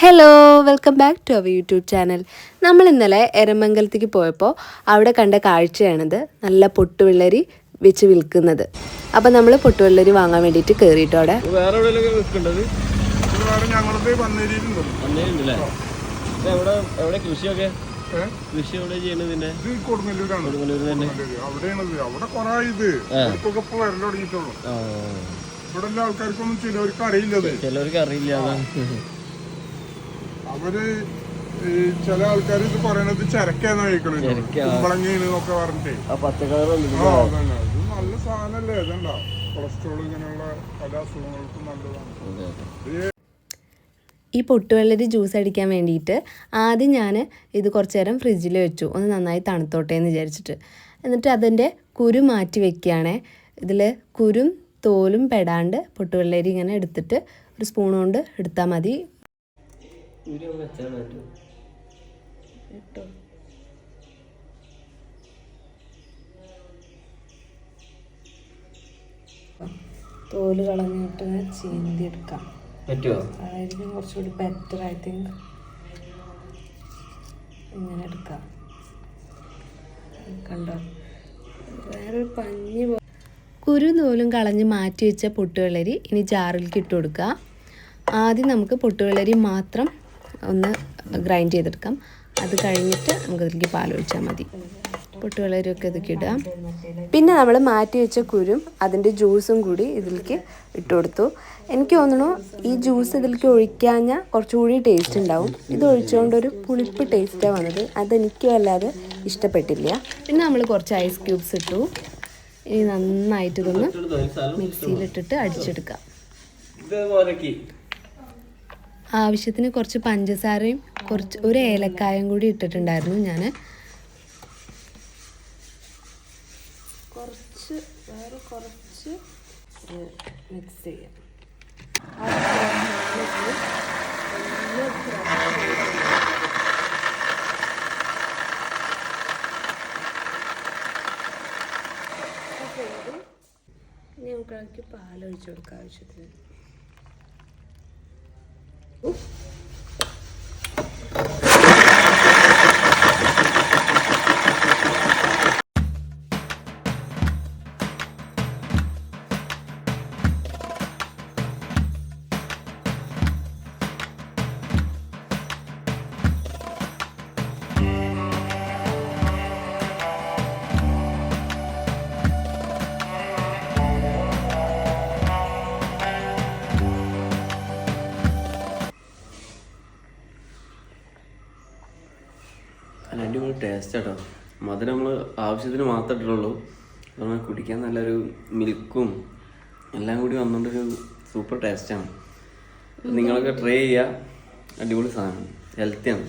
Hello welcome back to our YouTube channel നമ്മൾ ഇന്നലെ എരമംഗലത്തേക്ക് പോയപ്പോൾ അവിടെ കണ്ട കാഴ്ചയാണിത്. നല്ല പൊട്ടുവെള്ളരി വെച്ച് വിൽക്കുന്നത്. അപ്പം നമ്മൾ പൊട്ടുവെള്ളരി വാങ്ങാൻ വേണ്ടിയിട്ട് കയറിയിട്ടോ അവിടെ? ഇവിടെ ഉള്ള ആൾക്കാർക്കൊന്നും ചിലവർക്ക് അറിയില്ല ചിലവർക്ക് അറിയില്ല. അതാണ് അവർ ഈ ചില ആൾക്കാർ ഇത് പറയണത് ചരക്കാന്ന് കഴിക്കണത് ചരക്കാ. കുമ്പളങ്ങയാണ് എന്നൊക്കെ പറഞ്ഞിട്ടേ. ആ അതന്നെ. ഇത് നല്ല സാധനല്ലേ ഇതണ്ട കൊളസ്ട്രോൾ ഇങ്ങനെയുള്ള പല അസുഖങ്ങൾക്കും നല്ലതാണ്. ഈ പൊട്ടുവെള്ളരി ജ്യൂസ് അടിക്കാൻ വേണ്ടിയിട്ട് ആദ്യം ഞാൻ ഇത് കുറച്ച് നേരം ഫ്രിഡ്ജിൽ വെച്ചു. ഒന്ന് നന്നായി തണുത്തോട്ടെ എന്ന് വിചാരിച്ചിട്ട്. എന്നിട്ട് അതിന്റെ കുരു മാറ്റി വെക്കുകയാണേ. ഇതിൽ കുരും തോലും പെടാണ്ട് പൊട്ടുവെള്ളരി ഇങ്ങനെ എടുത്തിട്ട് ഒരു സ്പൂൺ കൊണ്ട് എടുത്താൽ മതി. തോൽ കളഞ്ഞിട്ട് ചീന്തി എടുക്കാം പറ്റുമോ അതായിരിക്കും കുറച്ചുകൂടി ബെറ്റർ ഐ തിങ്ക് ഇങ്ങനെ എടുക്കാം. കണ്ടോ? വേറൊരു പഞ്ഞി കുരു നൂലും കളഞ്ഞ് മാറ്റി വെച്ച പൊട്ടുവെള്ളരി ഇനി ജാറിലേക്ക് ഇട്ട് കൊടുക്കുക. ആദ്യം നമുക്ക് പൊട്ടുവെള്ളരി മാത്രം ഒന്ന് ഗ്രൈൻഡ് ചെയ്തെടുക്കാം. അത് കഴിഞ്ഞിട്ട് നമുക്ക് അതിലേക്ക് പാൽ ഒഴിച്ചാൽ മതി. പൊട്ടുവെള്ളരിയൊക്കെ ഇതൊക്കെ ഇടുക പിന്നെ നമ്മൾ മാറ്റി വെച്ച കുരും അതിന്റെ ജ്യൂസും കൂടി ഇതിലേക്ക് ഇട്ട് കൊടുത്തു. എനിക്ക് തോന്നുന്നു ഈ ജ്യൂസ് ഇതിലേക്ക് ഒഴിക്കാഞ്ഞാൽ കുറച്ചുകൂടി ടേസ്റ്റ് ഉണ്ടാവും. ഇത് ഒഴിച്ചുകൊണ്ട് ഒരു പുളിപ്പ് ടേസ്റ്റാണ് വന്നത്. അതെനിക്ക് വല്ലാതെ ഇഷ്ടപ്പെട്ടില്ല. പിന്നെ നമ്മൾ കുറച്ച് ഐസ് ക്യൂബ്സ് ഇട്ടു. ഇനി നന്നായിട്ട് ഇതൊന്ന് മിക്സിയിലിട്ടിട്ട് അടിച്ചെടുക്കാം. ആവശ്യത്തിന് കുറച്ച് പഞ്ചസാരയും കുറച്ച് ഒരു ഏലക്കായും കൂടി ഇട്ടിട്ടുണ്ടായിരുന്നു ഞാൻ കുറച്ച് വേറെ കുറച്ച് മിക്സ് ചെയ്യാം. ഇനി നമുക്ക് അതിലേക്ക് പാലൊഴിച്ച് കൊടുക്കാം ആവശ്യത്തിന്. നല്ല അടിപൊളി ടേസ്റ്റ് കേട്ടോ മധുരം നമ്മൾ ആവശ്യത്തിന് മാത്രമേ ഇട്ടുള്ളൂ അതുകൊണ്ട് കുടിക്കാൻ നല്ലൊരു മിൽക്കും എല്ലാം കൂടി വന്നുകൊണ്ടൊരു സൂപ്പർ ടേസ്റ്റാണ് നിങ്ങളൊക്കെ ട്രൈ ചെയ്യുക അടിപൊളി സാധനം. ഹെൽത്തിയാണ്